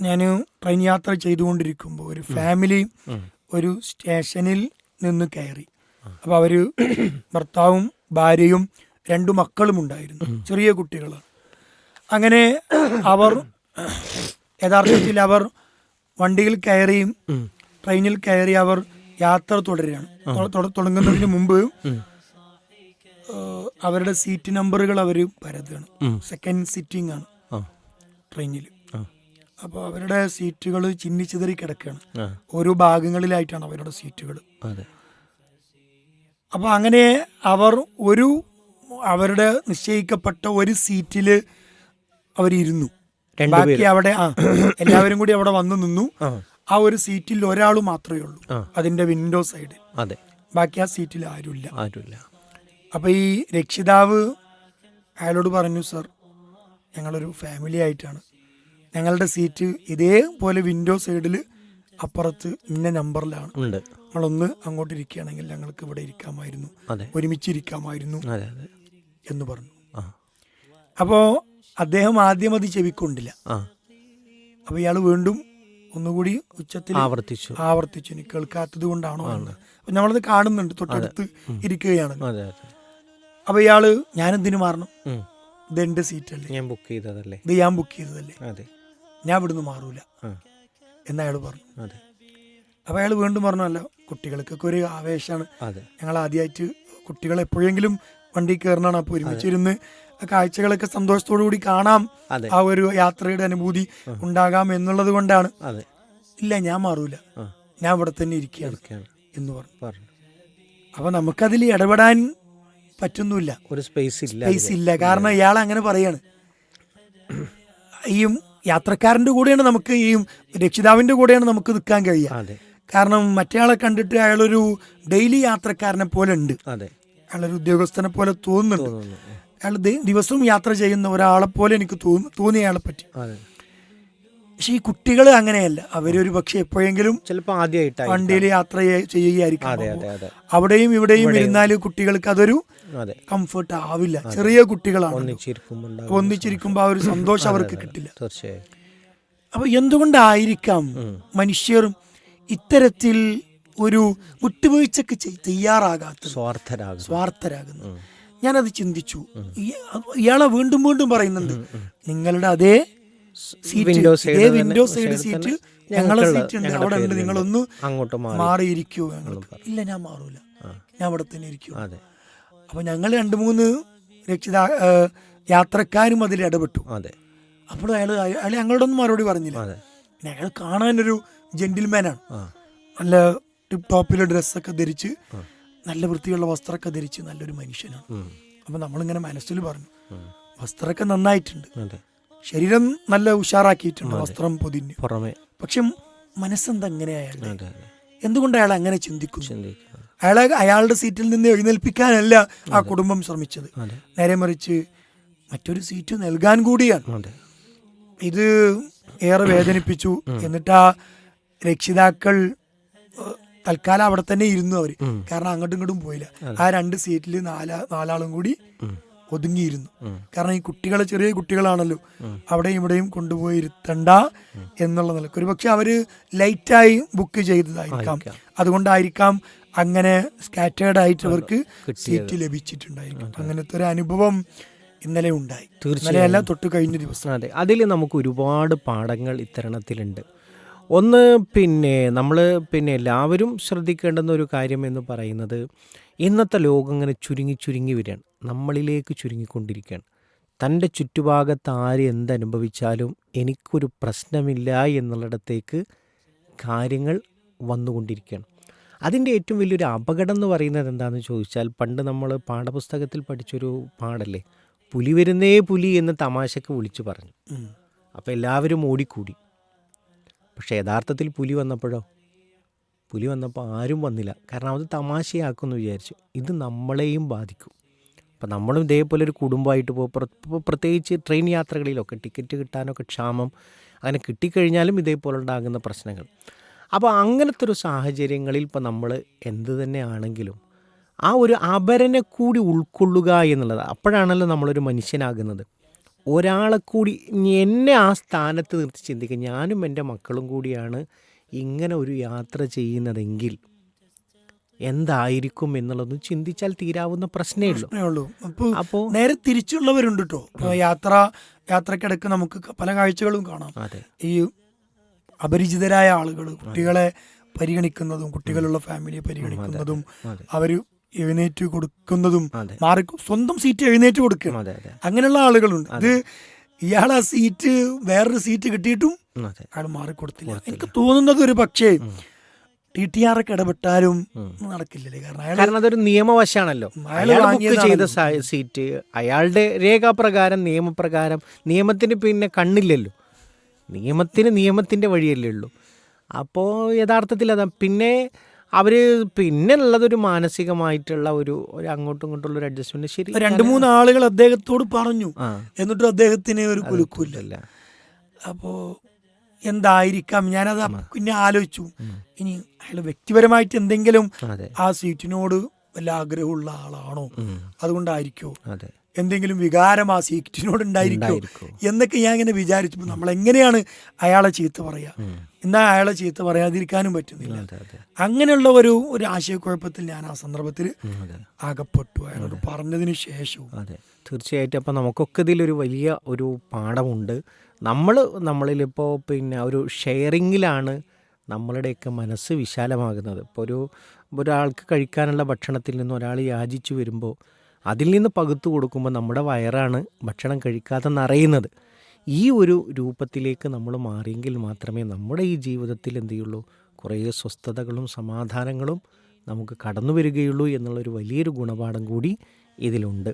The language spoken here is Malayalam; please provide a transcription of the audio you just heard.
ഞാൻ ട്രെയിൻ യാത്ര ചെയ്തുകൊണ്ടിരിക്കുമ്പോൾ ഒരു ഫാമിലി ഒരു സ്റ്റേഷനിൽ നിന്ന് കയറി. അപ്പോൾ അവർ ഭർത്താവും ഭാര്യയും രണ്ടു മക്കളും ഉണ്ടായിരുന്നു. ചെറിയ കുട്ടികൾ അങ്ങനെ അവർ യഥാർത്ഥത്തിൽ അവർ വണ്ടിയിൽ കയറി ട്രെയിനിൽ കയറി അവർ യാത്ര തുടരുകയാണ്. തുടങ്ങുന്നതിന് മുമ്പ് അവരുടെ സീറ്റ് നമ്പറുകൾ അവർ പരതുകയാണ്. സെക്കൻഡ് സിറ്റിംഗ് ആണ് ട്രെയിനിൽ അപ്പോൾ അവരുടെ സീറ്റുകൾ ചിന്നിച്ചിതറി കിടക്കുകയാണ് ഓരോ ഭാഗങ്ങളിലായിട്ടാണ് അവരുടെ സീറ്റുകൾ അപ്പോൾ അങ്ങനെ അവർ ഒരു അവരുടെ നിശ്ചയിക്കപ്പെട്ട ഒരു സീറ്റിൽ അവരിരുന്നു. ബാക്കി അവിടെ ആ. എല്ലാവരും കൂടി അവിടെ വന്നു നിന്നു. ആ. ഒരു സീറ്റിൽ ഒരാൾ മാത്രമേ ഉള്ളൂ. അതിന്റെ വിൻഡോ സൈഡ്. അതെ. ബാക്കി ആ സീറ്റിൽ ആരുമില്ല. ആരുമില്ല. അപ്പൊ ഈ രക്ഷിതാവ് അയാളോട് പറഞ്ഞു സർ ഞങ്ങളൊരു ഫാമിലി ആയിട്ടാണ്. ഞങ്ങളുടെ സീറ്റ് ഇതേപോലെ വിൻഡോ സൈഡിൽ അപ്പുറത്ത് ഇന്ന നമ്പറിലാണ് നമ്മളൊന്ന് അങ്ങോട്ട് ഇരിക്കുകയാണെങ്കിൽ ഞങ്ങൾക്ക് ഇവിടെ ഇരിക്കാമായിരുന്നു. ഒരുമിച്ച് അതെ എന്ന് പറഞ്ഞു. അപ്പോ അപ്പോൾ അദ്ദേഹം ആദ്യം അത് ചെവിക്കൊണ്ടില്ല. അപ്പൊ അപ്പോൾ ഇയാൾ വീണ്ടും ഒന്നുകൂടി ഉച്ചത്തിൽ ആവർത്തിച്ചു. ആവർത്തിച്ചു. കേൾക്കാത്തത് കൊണ്ടാണോ അപ്പൊ നമ്മളത് കാണുന്നുണ്ട്. തൊട്ടടുത്ത് ഇരിക്കുകയാണ്. അപ്പൊ ഇയാൾ ഞാനെന്തിനു മാറണം. ഇത് എന്റെ സീറ്റല്ലേ ഞാൻ ബുക്ക് ചെയ്തതല്ലേ? ഇത് ഞാൻ ബുക്ക് ചെയ്തതല്ലേ? അതെ. ഞാൻ ഇവിടുന്ന് മാറൂല. എന്നയാൾ എന്ന് അയാൾ പറഞ്ഞു. അപ്പൊ അയാൾ വീണ്ടും പറഞ്ഞു അല്ല കുട്ടികൾക്കൊക്കെ ഒരു ആവേശമാണ് ഞങ്ങൾ ആദ്യമായിട്ട് കുട്ടികൾ എപ്പോഴെങ്കിലും വണ്ടി കയറണാണ് അപ്പോൾ ഒരുമിച്ചിരുന്ന് കാഴ്ചകളൊക്കെ സന്തോഷത്തോടു കൂടി കാണാം. ആ ഒരു യാത്രയുടെ അനുഭൂതി ഉണ്ടാകാം എന്നുള്ളത് കൊണ്ടാണ്. ഇല്ല ഞാൻ മാറൂല. ഞാൻ ഇവിടെ തന്നെ ഇരിക്കുകയാണ് എന്ന് പറഞ്ഞു. പറഞ്ഞു. അപ്പൊ നമുക്കതിൽ ഇടപെടാൻ പറ്റുന്നില്ല ഒരു സ്പേസ് ഇല്ല സ്പേസ് ഇല്ല. കാരണം ഇയാൾ അങ്ങനെ പറയാണ്. ഈ യാത്രക്കാരന്റെ കൂടെയാണ് നമുക്ക് ഈ രക്ഷിതാവിന്റെ കൂടെയാണ് നമുക്ക് നിൽക്കാൻ കഴിയുക. കാരണം മറ്റേയാളെ കണ്ടിട്ട് അയാളൊരു ഡെയിലി യാത്രക്കാരനെ പോലെ ഉണ്ട്. അതെ. അയാളൊരു ഉദ്യോഗസ്ഥനെ പോലെ തോന്നുന്നുണ്ട്. അയാൾ ദിവസവും യാത്ര ചെയ്യുന്ന ഒരാളെ പോലെ എനിക്ക് തോന്നി തോന്നി അയാളെ പറ്റി പക്ഷെ ഈ കുട്ടികൾ അങ്ങനെയല്ല. അവരൊരു പക്ഷെ എപ്പോഴെങ്കിലും ചിലപ്പോൾ ആദ്യമായിട്ട് വണ്ടിയിൽ യാത്ര ചെയ്യ- ചെയ്യുകയായിരിക്കും. അവിടെയും ഇവിടെയും ഇരുന്നാൽ കുട്ടികൾക്ക് അതൊരു അതെ കംഫർട്ട് ആവില്ല. ചെറിയ കുട്ടികളാണ്. ഒന്നിച്ചിരിക്കുമ്പോൾ ആ ഒരു സന്തോഷം അവർക്ക് കിട്ടില്ല. തീർച്ചയായും. അപ്പൊ എന്തുകൊണ്ടായിരിക്കാം മനുഷ്യർ ഇത്തരത്തിൽ ഒരു വിട്ടുവീഴ്ചക്ക് സ്വാർത്ഥരാകുന്നു സ്വാർത്ഥരാകും സ്വാർത്ഥരാകുന്നു ഞാനത് ചിന്തിച്ചു. ഇയാളെ വീണ്ടും വീണ്ടും പറയുന്നുണ്ട്. നിങ്ങളുടെ അതേ സീറ്റ് വിൻഡോ സൈഡ് സീറ്റ് ഞങ്ങളെ സീറ്റ് ഉണ്ട്. അവിടെ ഉണ്ട്. നിങ്ങളൊന്ന് അങ്ങോട്ട് മാറി മാറിയിരിക്കൂ ഞങ്ങൾക്ക്. ഇല്ല ഞാൻ മാറൂല. ഞാൻ അവിടെ തന്നെ ഇരിക്കൂ. അതെ അപ്പൊ ഞങ്ങൾ രണ്ട് മൂന്ന് രക്ഷിതാ യാത്രക്കാരും അതിൽ ഇടപെട്ടു. അതെ. അപ്പോൾ അയാൾ അയാൾ ഞങ്ങളോടൊന്നും മറുപടി പറഞ്ഞില്ല. പിന്നെ അയാൾ ഒരു ജെന്റിൽമാനാണ് നല്ല ടിപ്പ് ടോപ്പിലെ ഡ്രസ്സൊക്കെ ധരിച്ച് നല്ല വൃത്തിയുള്ള വസ്ത്രമൊക്കെ ധരിച്ച് നല്ലൊരു മനുഷ്യനാണ്. അപ്പൊ നമ്മളിങ്ങനെ മനസ്സിൽ പറഞ്ഞു വസ്ത്രമൊക്കെ നന്നായിട്ടുണ്ട്. ശരീരം നല്ല ഉഷാറാക്കിയിട്ടുണ്ട് വസ്ത്രം പൊതിഞ്ഞ്. പുറമെ. പക്ഷെ മനസ്സെന്താ അങ്ങനെ അയാളുടെ? എന്തുകൊണ്ട് അയാൾ അങ്ങനെ ചിന്തിക്കും. അയാളെ അയാളുടെ സീറ്റിൽ നിന്ന് എഴുന്നേൽപ്പിക്കാനല്ല ആ കുടുംബം ശ്രമിച്ചത്. നേരെ മറിച്ച് മറ്റൊരു സീറ്റ് നൽകാൻ കൂടിയാണ്. ഇത് ഏറെ വേദനിപ്പിച്ചു. എന്നിട്ട് ആ രക്ഷിതാക്കൾ തൽക്കാലം അവിടെ തന്നെ ഇരുന്നു അവർ. കാരണം അങ്ങോട്ടും ഇങ്ങോട്ടും പോയില്ല. ആ രണ്ട് സീറ്റിൽ നാലാ നാലാളും കൂടി ഒതുങ്ങിയിരുന്നു. കാരണം ഈ കുട്ടികളെ ചെറിയ കുട്ടികളാണല്ലോ. അവിടെയും ഇവിടെയും കൊണ്ടുപോയി ഇരുത്തണ്ട എന്നുള്ള നിലയ്ക്ക്. ഒരു പക്ഷെ അവർ ലൈറ്റായി ബുക്ക് ചെയ്തതായിരിക്കാം. അതുകൊണ്ടായിരിക്കാം അങ്ങനെ സ്കാറ്റേർഡ് ആയിട്ട് അവർക്ക് സീറ്റ് ലഭിച്ചിട്ടുണ്ടായിരിക്കും. അങ്ങനത്തെ ഒരു അനുഭവം ഇന്നലെ ഉണ്ടായി. തീർച്ചയായും. തൊട്ട് കഴിഞ്ഞ ദിവസം. അതെ. അതിൽ നമുക്ക് ഒരുപാട് പാഠങ്ങൾ ഇത്തരണത്തിലുണ്ട്. ഒന്ന് പിന്നെ നമ്മൾ പിന്നെ എല്ലാവരും ശ്രദ്ധിക്കേണ്ടുന്ന ഒരു കാര്യം എന്ന് പറയുന്നത് ഇന്നത്തെ ലോകം ഇങ്ങനെ ചുരുങ്ങി ചുരുങ്ങി വരികയാണ്. നമ്മളിലേക്ക് ചുരുങ്ങിക്കൊണ്ടിരിക്കുകയാണ്. തന്റെ ചുറ്റുഭാഗത്ത് ആര് എന്തനുഭവിച്ചാലും എനിക്കൊരു പ്രശ്നമില്ല എന്നുള്ളിടത്തേക്ക് കാര്യങ്ങൾ വന്നുകൊണ്ടിരിക്കുകയാണ്. അതിന്റെ ഏറ്റവും വലിയൊരു അപകടം എന്ന് പറയുന്നത് എന്താണെന്ന് ചോദിച്ചാൽ പണ്ട് നമ്മൾ പാഠപുസ്തകത്തിൽ പഠിച്ചൊരു പാടല്ലേ പുലി വരുന്നേ പുലി എന്ന് തമാശക്ക് വിളിച്ചു പറഞ്ഞു. അപ്പോൾ എല്ലാവരും ഓടിക്കൂടി. പക്ഷേ യഥാർത്ഥത്തിൽ പുലി വന്നപ്പോഴോ? പുലി വന്നപ്പോൾ ആരും വന്നില്ല. കാരണം അത് തമാശയാക്കുമെന്ന് വിചാരിച്ചു. ഇത് നമ്മളെയും ബാധിക്കും. അപ്പം നമ്മളും ഇതേപോലെ ഒരു കുടുംബമായിട്ട് പോകും പ്രത്യേകിച്ച് ട്രെയിൻ യാത്രകളിലൊക്കെ ടിക്കറ്റ് കിട്ടാനൊക്കെ ക്ഷാമം അങ്ങനെ കിട്ടിക്കഴിഞ്ഞാലും ഇതേപോലെ ഉണ്ടാകുന്ന പ്രശ്നങ്ങൾ. അപ്പോൾ അങ്ങനത്തെ ഒരു സാഹചര്യങ്ങളിൽ ഇപ്പം നമ്മൾ എന്ത് തന്നെ ആണെങ്കിലും ആ ഒരു അപരനെ കൂടി ഉൾക്കൊള്ളുക എന്നുള്ളത് അപ്പോഴാണല്ലോ നമ്മളൊരു മനുഷ്യനാകുന്നത്. ഒരാളെ കൂടി എന്നെ ആ സ്ഥാനത്ത് നിർത്തി ചിന്തിക്കുക ഞാനും എന്റെ മക്കളും കൂടിയാണ് ഇങ്ങനെ ഒരു യാത്ര ചെയ്യുന്നതെങ്കിൽ എന്തായിരിക്കും എന്നുള്ളത് ചിന്തിച്ചാൽ തീരാവുന്ന പ്രശ്നമേ ഉള്ളൂ. അപ്പോൾ നേരെ തിരിച്ചുള്ളവരുണ്ട് കേട്ടോ യാത്ര യാത്രക്കിടക്ക് നമുക്ക് പല കാഴ്ചകളും കാണാം. അതെ. ഈ അപരിചിതരായ ആളുകൾ കുട്ടികളെ പരിഗണിക്കുന്നതും കുട്ടികളുള്ള ഫാമിലിയെ പരിഗണിക്കുന്നതും അവർ അവർ എഴുന്നേറ്റ് കൊടുക്കുന്നതും മാറി സ്വന്തം സീറ്റ് എഴുന്നേറ്റ് അതെ അങ്ങനെയുള്ള ആളുകളുണ്ട്. ഇത് ഇയാൾ ആ സീറ്റ് വേറൊരു സീറ്റ് കിട്ടിയിട്ടും അയാൾ മാറിക്കൊടുത്തില്ല. എനിക്ക് തോന്നുന്നത് ഒരു പക്ഷേ ടി ടി ആർ ഒക്കെ ഇടപെട്ടാലും നടക്കില്ലല്ലേ? കാരണം കാരണം അതൊരു നിയമവശാണല്ലോ അയാൾ ബുക്ക് ചെയ്ത സീറ്റ് അയാളുടെ രേഖാപ്രകാരം നിയമപ്രകാരം നിയമത്തിന് പിന്നെ കണ്ണില്ലല്ലോ. നിയമത്തിന് നിയമത്തിന്റെ വഴിയല്ലേ ഉള്ളൂ. അപ്പോൾ യഥാർത്ഥത്തിൽ അതാ പിന്നെ അവർ പിന്നെ ഉള്ളതൊരു മാനസികമായിട്ടുള്ള ഒരു ഒരു അങ്ങോട്ടും ഇങ്ങോട്ടുള്ള ഒരു അഡ്ജസ്റ്റ്മെന്റ് ശരി രണ്ട് മൂന്ന് ആളുകൾ അദ്ദേഹത്തോട് പറഞ്ഞു. എന്നിട്ട് അദ്ദേഹത്തിന് ഒരു കുലുക്കില്ല അപ്പോൾ എന്തായിരിക്കാം? ഞാനത് പിന്നെ ആലോചിച്ചു. ഇനി അയാൾ വ്യക്തിപരമായിട്ട് എന്തെങ്കിലും ആ സീറ്റിനോട് വല്ല ആഗ്രഹമുള്ള ആളാണോ. അതുകൊണ്ടായിരിക്കോ? അതെ. എന്തെങ്കിലും വികാരം ആ സീറ്റിനോട് ഉണ്ടായിരിക്കോ? എന്നൊക്കെ ഞാൻ ഇങ്ങനെ വിചാരിച്ചു നമ്മൾ എങ്ങനെയാണ് അയാളെ ചീത്ത പറയാ? എന്നാൽ എന്നാ അയാളെ ചീത്ത പറയാതിരിക്കാനും പറ്റുന്നില്ല. അങ്ങനെയുള്ള ഒരു ഒരു ആശയക്കുഴപ്പത്തിൽ ഞാൻ ആ സന്ദർഭത്തിൽ അകപ്പെട്ടു. അയാളോട് പറഞ്ഞതിന് ശേഷവും. അതെ. തീർച്ചയായിട്ടും അപ്പം നമുക്കൊക്കെ ഇതിലൊരു വലിയ ഒരു പാഠമുണ്ട്. നമ്മൾ നമ്മളിലിപ്പോൾ പിന്നെ ഒരു ഷെയറിങ്ങിലാണ് നമ്മളുടെയൊക്കെ മനസ്സ് വിശാലമാകുന്നത്. ഇപ്പോൾ ഒരു ഒരാൾക്ക് കഴിക്കാനുള്ള ഭക്ഷണത്തിൽ നിന്ന് ഒരാൾ യാചിച്ചു വരുമ്പോൾ അതിൽ നിന്ന് പകുത്തു കൊടുക്കുമ്പോൾ നമ്മുടെ വയറാണ് ഭക്ഷണം കഴിക്കാതെ നിറയുന്നത് ഈ ഒരു രൂപത്തിലേക്ക് നമ്മൾ മാറിയെങ്കിൽ മാത്രമേ നമ്മുടെ ഈ ജീവിതത്തിൽ എന്ത് ചെയ്യുള്ളൂ? കുറേ സ്വസ്ഥതകളും സമാധാനങ്ങളും നമുക്ക് കടന്നു വരികയുള്ളൂ എന്നുള്ളൊരു വലിയൊരു ഗുണപാഠം കൂടി ഇതിലുണ്ട്.